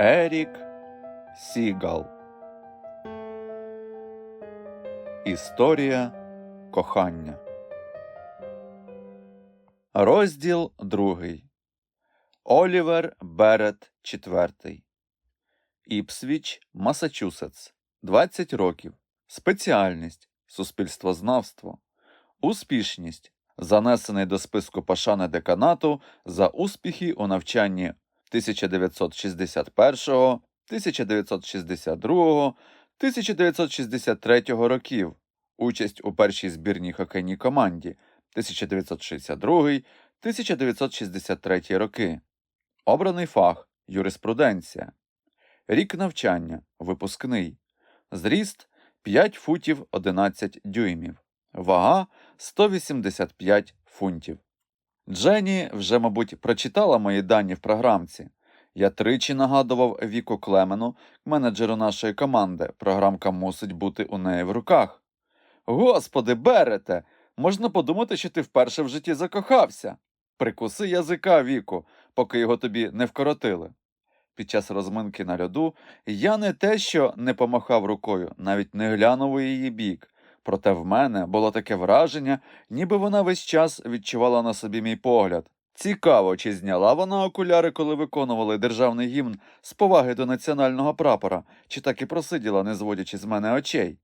Ерік Сігал. Історія кохання. Розділ другий. Олівер Берет IV. Іпсвіч, Масачусетс. 20 років. Спеціальність суспільствознавство. Успішність. Занесений до списку пашани деканату за успіхи у навчанні 1961, 1962, 1963 років. Участь у першій збірній хокейній команді 1962, 1963 роки. Обраний фах юриспруденція. Рік навчання випускний. Зріст 5 футів 11 дюймів. Вага 185 фунтів. Дженні вже, мабуть, прочитала мої дані в програмці. Я тричі нагадував Віку Клемену, менеджеру нашої команди. Програмка мусить бути у неї в руках. Господи, берете! Можна подумати, що ти вперше в житті закохався. Прикуси язика, Віку, поки його тобі не вкоротили. Під час розминки на льоду я не те, що не помахав рукою, навіть не глянув у її бік. Проте в мене було таке враження, ніби вона весь час відчувала на собі мій погляд. Цікаво, чи зняла вона окуляри, коли виконували державний гімн з поваги до національного прапора, чи так і просиділа, не зводячи з мене очей.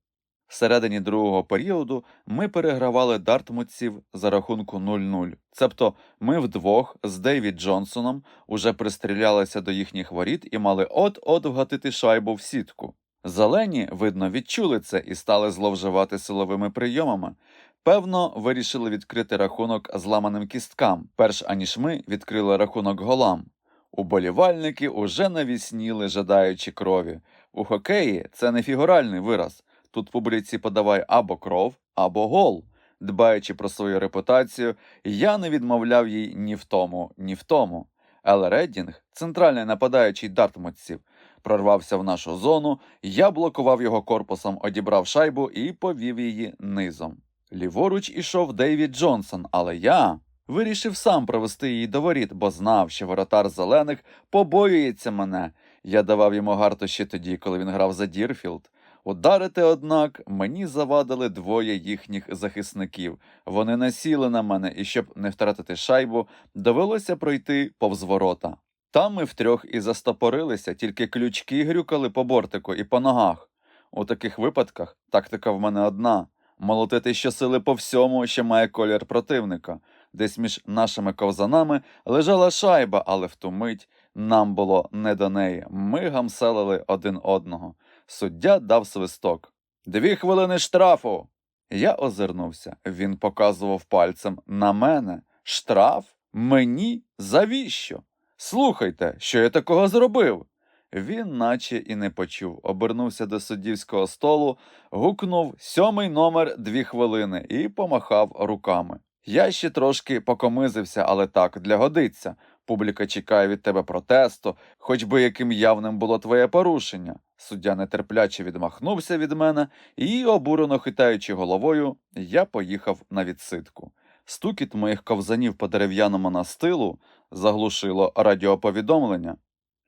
Всередині другого періоду ми перегравали дартмутців за рахунку 0-0. Цебто ми вдвох з Дейвід Джонсоном уже пристрілялися до їхніх воріт і мали от-от вгатити шайбу в сітку. Зелені, видно, відчули це і стали зловживати силовими прийомами. Певно, вирішили відкрити рахунок зламаним кісткам, перш аніж ми відкрили рахунок голам. Уболівальники уже навісніли, жадаючи крові. У хокеї це не фігуральний вираз. Тут публіці подавай або кров, або гол. Дбаючи про свою репутацію, я не відмовляв їй ні в тому, ні в тому. Ел Реддінг, центральний нападаючий дартмутців, прорвався в нашу зону, я блокував його корпусом, одібрав шайбу і повів її низом. Ліворуч ішов Дейвід Джонсон, але я вирішив сам провести її до воріт, бо знав, що воротар зелених побоюється мене. Я давав йому гарту ще тоді, коли він грав за Дірфілд. Ударити, однак, мені завадили двоє їхніх захисників. Вони насіли на мене, і щоб не втратити шайбу, довелося пройти повз ворота. Там ми втрьох і застопорилися, тільки ключки грюкали по бортику і по ногах. У таких випадках тактика в мене одна молотити щосили по всьому, що має колір противника. Десь між нашими ковзанами лежала шайба, але в ту мить нам було не до неї. Ми гамселили один одного. Суддя дав свисток. Дві хвилини штрафу. Я озирнувся. Він показував пальцем на мене. Штраф? Мені? Завіщо? Слухайте, що я такого зробив? Він, наче і не почув, обернувся до суддівського столу, гукнув сьомий номер дві хвилини і помахав руками. Я ще трошки покомизився, але так, для годиться. Публіка чекає від тебе протесту, хоч би яким явним було твоє порушення. Суддя нетерпляче відмахнувся від мене і, обурено хитаючи головою, я поїхав на відсидку. Стукіт моїх ковзанів по дерев'яному настилу заглушило радіоповідомлення.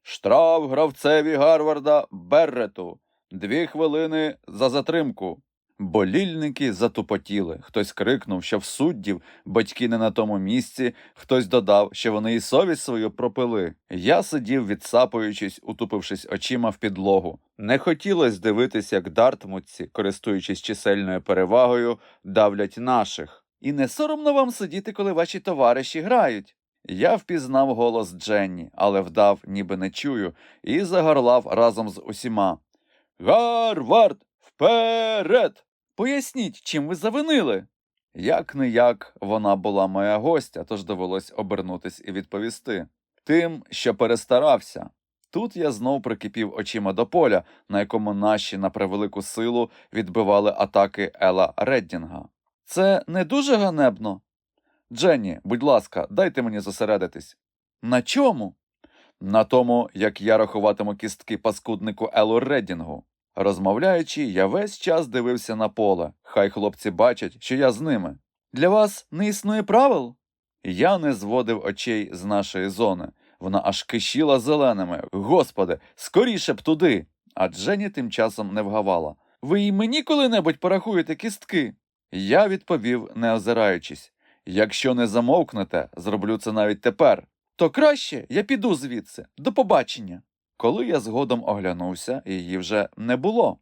Штраф гравцеві Гарварда Беррету. Дві хвилини за затримку. Болільники затупотіли. Хтось крикнув, що в суддів батьки не на тому місці, хтось додав, що вони і совість свою пропили. Я сидів, відсапуючись, утупившись очима в підлогу. Не хотілося дивитися, як дартмутці, користуючись чисельною перевагою, давлять наших. І не соромно вам сидіти, коли ваші товариші грають. Я впізнав голос Дженні, але вдав, ніби не чую, і загорлав разом з усіма. Гарвард, вперед! Поясніть, чим ви завинили? Як не як вона була моя гостя, тож довелось обернутись і відповісти. Тим, що перестарався. Тут я знов прикипів очима до поля, на якому наші на превелику силу відбивали атаки Ела Реддінга. Це не дуже ганебно. Дженні, будь ласка, дайте мені зосередитись. На чому? На тому, як я рахуватиму кістки паскуднику Елу Реддінгу. Розмовляючи, я весь час дивився на поле. Хай хлопці бачать, що я з ними. Для вас не існує правил? Я не зводив очей з нашої зони. Вона аж кишіла зеленими. Господи, скоріше б туди. А Дженні тим часом не вгавала. Ви і мені коли-небудь порахуєте кістки? Я відповів, не озираючись. Якщо не замовкнете, зроблю це навіть тепер. То краще я піду звідси. До побачення. Коли я згодом оглянувся, її вже не було.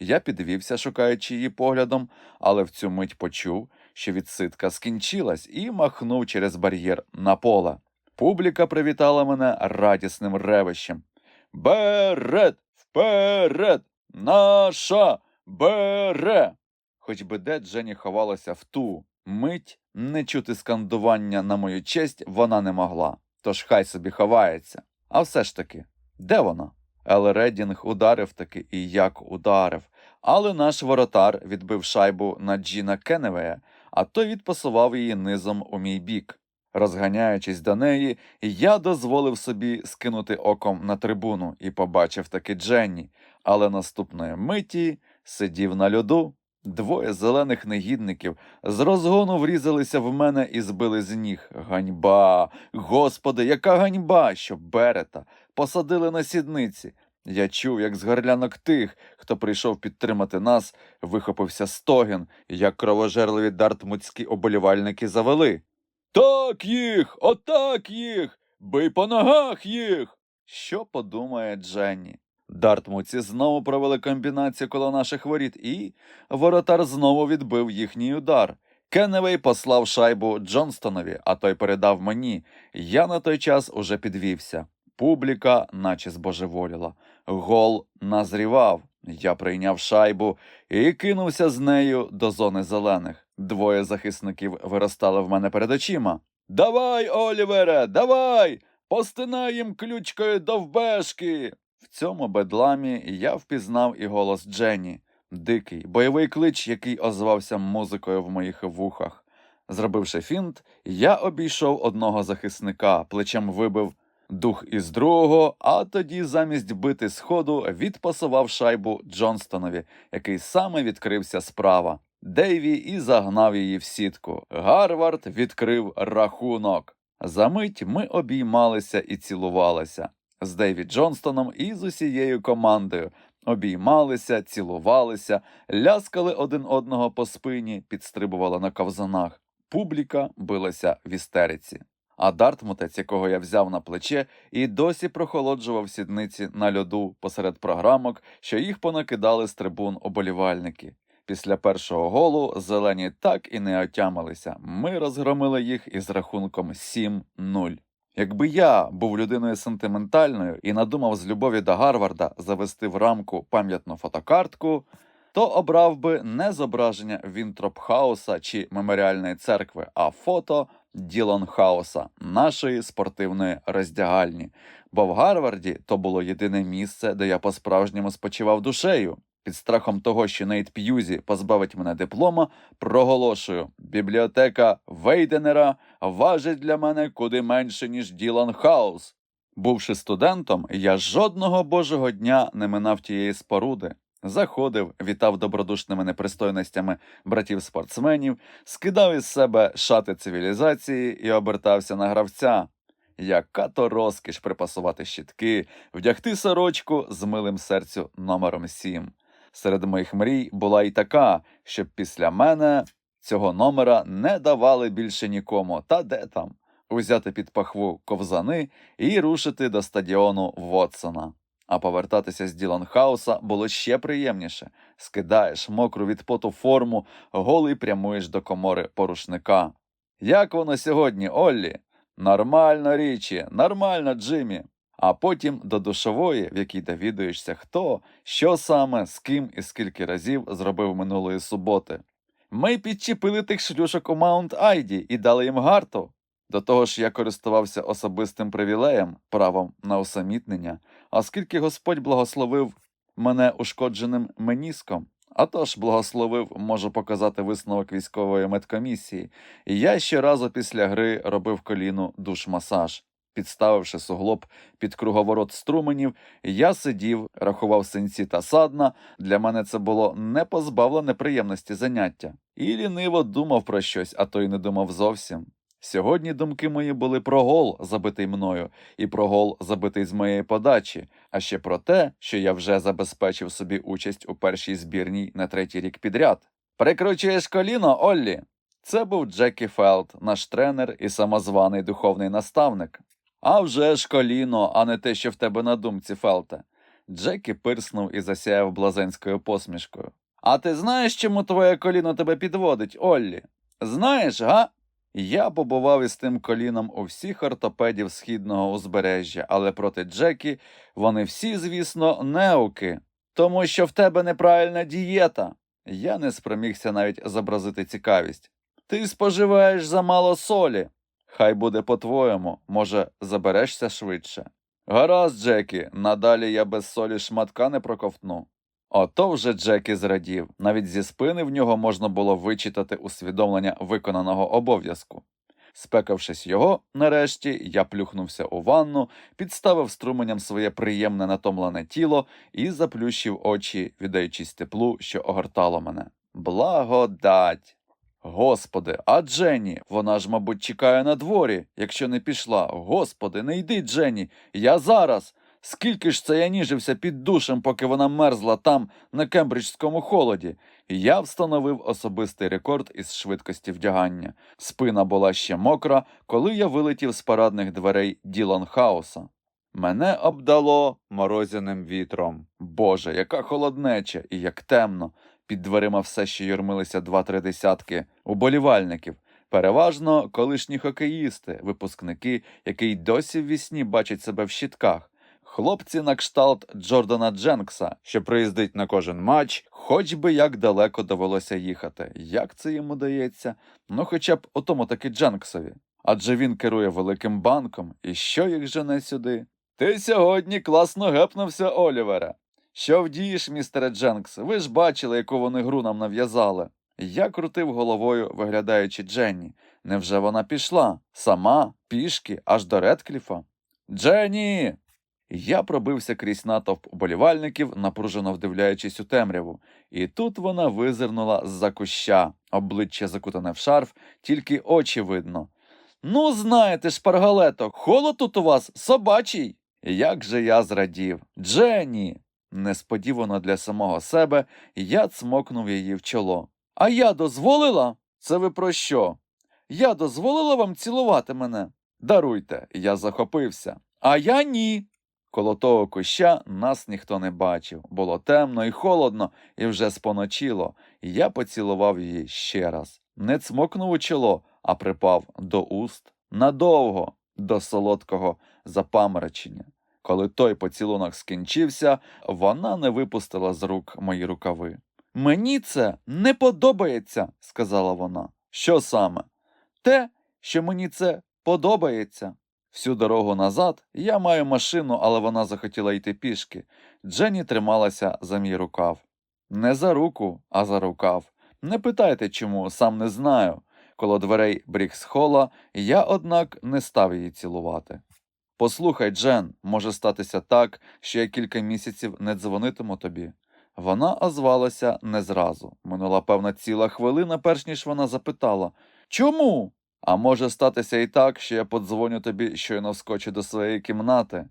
Я підвівся, шукаючи її поглядом, але в цю мить почув, що відсидка скінчилась і махнув через бар'єр на поле. Публіка привітала мене радісним ревищем. Берет! Вперед! Наша бере! Хоч би де Джені ховалася в ту мить, не чути скандування на мою честь вона не могла. Тож хай собі ховається. А все ж таки, де вона? Ел Редінг ударив таки і як ударив. Але наш воротар відбив шайбу на Джіна Кенневея, а той відпасував її низом у мій бік. Розганяючись до неї, я дозволив собі скинути оком на трибуну і побачив таки Дженні, але наступної миті сидів на льоду. Двоє зелених негідників з розгону врізалися в мене і збили з ніг. Ганьба! Господи, яка ганьба, що берета посадили на сідниці. Я чув, як з горлянок тих, хто прийшов підтримати нас, вихопився стогін, як кровожерливі дартмутські оболівальники завели. Так їх, отак їх, бий по ногах їх. Що подумає Дженні? Дартмутці знову провели комбінацію коло наших воріт, і воротар знову відбив їхній удар. Кенневей послав шайбу Джонстонові, а той передав мені. Я на той час уже підвівся. Публіка, наче збожеволіла. Гол назрівав. Я прийняв шайбу і кинувся з нею до зони зелених. Двоє захисників виростали в мене перед очима. Давай, Олівере, давай! Постинай їм ключкою довбешки. В цьому бедламі я впізнав і голос Дженні, дикий, бойовий клич, який озвався музикою в моїх вухах. Зробивши фінт, я обійшов одного захисника, плечем вибив дух із другого, а тоді замість бити сходу відпасував шайбу Джонстонові, який саме відкрився справа. Дейві і загнав її в сітку. Гарвард відкрив рахунок. Замить ми обіймалися і цілувалися з Дейві Джонстоном і з усією командою. Обіймалися, цілувалися, ляскали один одного по спині, підстрибували на ковзанах. Публіка билася в істериці. А Дартмутець, якого я взяв на плече, і досі прохолоджував сідниці на льоду посеред програмок, що їх понакидали з трибун оболівальники. Після першого голу зелені так і не отямилися. Ми розгромили їх із рахунком 7-0. Якби я був людиною сентиментальною і надумав з любові до Гарварда завести в рамку пам'ятну фотокартку, то обрав би не зображення Вінтропхауса чи меморіальної церкви, а фото Ділонхауса, нашої спортивної роздягальні. Бо в Гарварді то було єдине місце, де я по-справжньому спочивав душею. Під страхом того, що Нейт П'юзі позбавить мене диплома, проголошую: бібліотека Вейденера важить для мене куди менше, ніж Ділан Хаус. Бувши студентом, я жодного божого дня не минав тієї споруди. Заходив, вітав добродушними непристойностями братів-спортсменів, скидав із себе шати цивілізації і обертався на гравця. Яка то розкіш припасувати щітки, вдягти сорочку з милим серцю номером 7. Серед моїх мрій була й така, щоб після мене цього номера не давали більше нікому, та де там, узяти під пахву ковзани і рушити до стадіону Вотсона. А повертатися з Діланхауса було ще приємніше. Скидаєш мокру від поту форму, голий прямуєш до комори порушника. Як воно сьогодні, Оллі? Нормально, річі, нормально, Джиммі. А потім до душової, в якій довідуєшся, хто, що саме, з ким і скільки разів зробив минулої суботи. Ми підчепили тих шлюшок у Маунт Айді і дали їм гарту. До того ж, я користувався особистим привілеєм, правом на усамітнення, оскільки Господь благословив мене ушкодженим меніском. А тож благословив, можу показати висновок військової медкомісії. Я щоразу після гри робив коліну душ-масаж. Підставивши суглоб під круговорот струменів, я сидів, рахував синці та садна. Для мене це було не позбавлене приємності заняття. І ліниво думав про щось, а то й не думав зовсім. Сьогодні думки мої були про гол, забитий мною, і про гол, забитий з моєї подачі, а ще про те, що я вже забезпечив собі участь у першій збірній на третій рік підряд. Прикручуєш коліно, Оллі? Це був Джекі Фелд, наш тренер і самозваний духовний наставник. А вже ж коліно, а не те, що в тебе на думці, Фелте. Джекі пирснув і засяяв блазенською посмішкою. А ти знаєш, чому твоє коліно тебе підводить, Оллі? Знаєш, га? Я побував із тим коліном у всіх ортопедів східного узбережжя, але проти Джекі вони всі, звісно, неуки, тому що в тебе неправильна дієта. Я не спромігся навіть зобразити цікавість. Ти споживаєш замало солі. Хай буде по-твоєму, може, заберешся швидше. Гаразд, Джекі, надалі я без солі шматка не проковтну. Ото вже Джекі зрадів. Навіть зі спини в нього можна було вичитати усвідомлення виконаного обов'язку. Спекавшись його, нарешті, я плюхнувся у ванну, підставив струменям своє приємне натомлене тіло і заплющив очі, віддаючись теплу, що огортало мене. Благодать! Господи, а Дженні, вона ж, мабуть, чекає на дворі, якщо не пішла. Господи, не йди, Дженні, я зараз. Скільки ж це я ніжився під душем, поки вона мерзла там, на кембриджському холоді. Я встановив особистий рекорд із швидкості вдягання. Спина була ще мокра, коли я вилетів з парадних дверей Ділан Хауса. Мене обдало морозяним вітром. Боже, яка холоднеча і як темно. Під дверима все ще юрмилися два-три десятки уболівальників, переважно колишні хокеїсти, випускники, які й досі в вісні бачать себе в щитках. Хлопці на кшталт Джордана Дженкса, що приїздить на кожен матч, хоч би як далеко довелося їхати. Як це йому дається? Ну хоча б у тому таки Дженксові. Адже він керує великим банком, і що їх жене сюди? Ти сьогодні класно гепнувся, Олівере. Що вдієш, містере Дженкс? Ви ж бачили, яку вони гру нам нав'язали. Я крутив головою, виглядаючи Дженні. Невже вона пішла? Сама, пішки, аж до Редкліфа? Дженні! Я пробився крізь натовп уболівальників, напружено вдивляючись у темряву, і тут вона визирнула з-за куща, обличчя закутане в шарф, тільки очі видно. Ну, знаєте, шпаргалето, холод тут у вас собачий. Як же я зрадів. Дженні! Несподівано для самого себе я цмокнув її в чоло. А я дозволила? Це ви про що? Я дозволила вам цілувати мене? Даруйте, я захопився. А я ні. Коло того куща нас ніхто не бачив. Було темно і холодно, і вже споночило. Я поцілував її ще раз. Не цмокнув у чоло, а припав до уст надовго, до солодкого запаморочення. Коли той поцілунок скінчився, вона не випустила з рук мої рукави. Мені це не подобається, сказала вона. Що саме? Те, що мені це подобається. Всю дорогу назад я маю машину, але вона захотіла йти пішки. Дженні трималася за мій рукав. Не за руку, а за рукав. Не питайте чому, сам не знаю. Коло дверей Бріксхола я, однак, не став її цілувати. Послухай, Джен, може статися так, що я кілька місяців не дзвонитиму тобі. Вона озвалася не зразу. Минула певна ціла хвилина, перш ніж вона запитала Чому? А може статися і так, що я подзвоню тобі, щойно вскочу до своєї кімнати.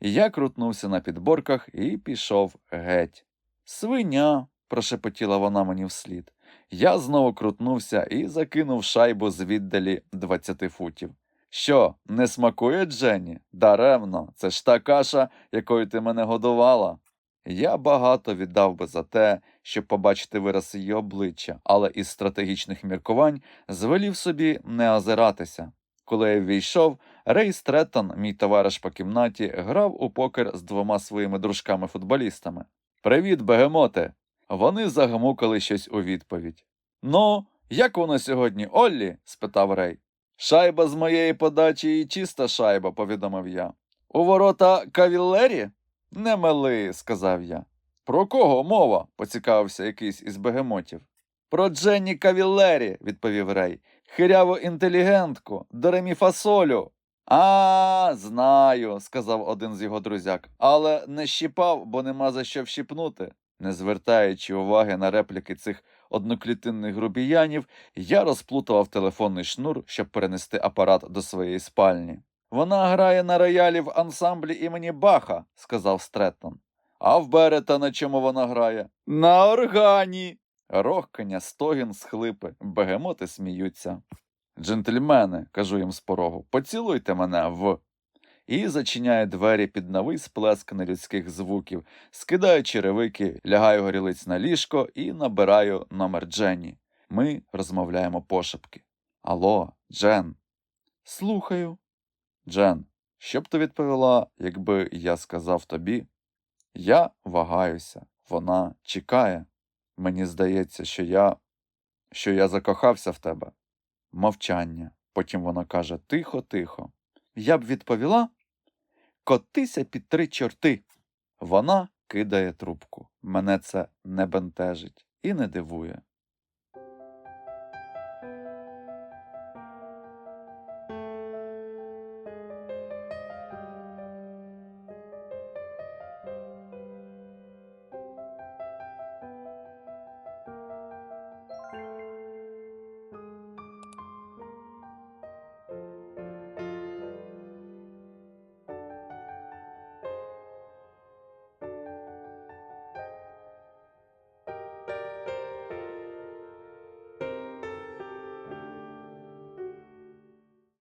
Я крутнувся на підборках і пішов геть. Свиня, прошепотіла вона мені вслід. Я знову крутнувся і закинув шайбу з віддалі двадцяти футів. Що, не смакує Дженні? Даремно, це ж та каша, якою ти мене годувала. Я багато віддав би за те, щоб побачити вираз її обличчя, але із стратегічних міркувань звелів собі не озиратися. Коли я ввійшов, Рей Стреттон, мій товариш по кімнаті, грав у покер з двома своїми дружками-футболістами. Привіт, бегемоте! Вони загмукали щось у відповідь. Ну, як воно сьогодні, Оллі? спитав Рей. Шайба з моєї подачі і чиста шайба, повідомив я. У ворота кавіллері? Не мили, сказав я. Про кого мова? поцікавився якийсь із бегемотів. Про Дженні Кавіллері, відповів Рей. Хиряву інтелігентку, Доремі фасолю. А, знаю, сказав один з його друзяк, але не щіпав, бо нема за що вщипнути. Не звертаючи уваги на репліки цих одноклітинних грубіянів, я розплутував телефонний шнур, щоб перенести апарат до своєї спальні. Вона грає на роялі в ансамблі імені Баха, сказав Стретон. А в Берета на чому вона грає? На органі. Рохкання, стогін, схлипи, бегемоти сміються. Джентльмени, кажу їм з порогу, поцілуйте мене в. І зачиняє двері під новий сплеск нелюдських звуків, скидаю черевики, лягаю горілиць на ліжко і набираю номер Дженні. Ми розмовляємо пошепки. Алло, Джен. Слухаю. Джен, що б ти відповіла, якби я сказав тобі? Я вагаюся, вона чекає. Мені здається, що я. що я закохався в тебе. Мовчання. Потім вона каже тихо, тихо. Я б відповіла Котися під три чорти. Вона кидає трубку. Мене це не бентежить і не дивує.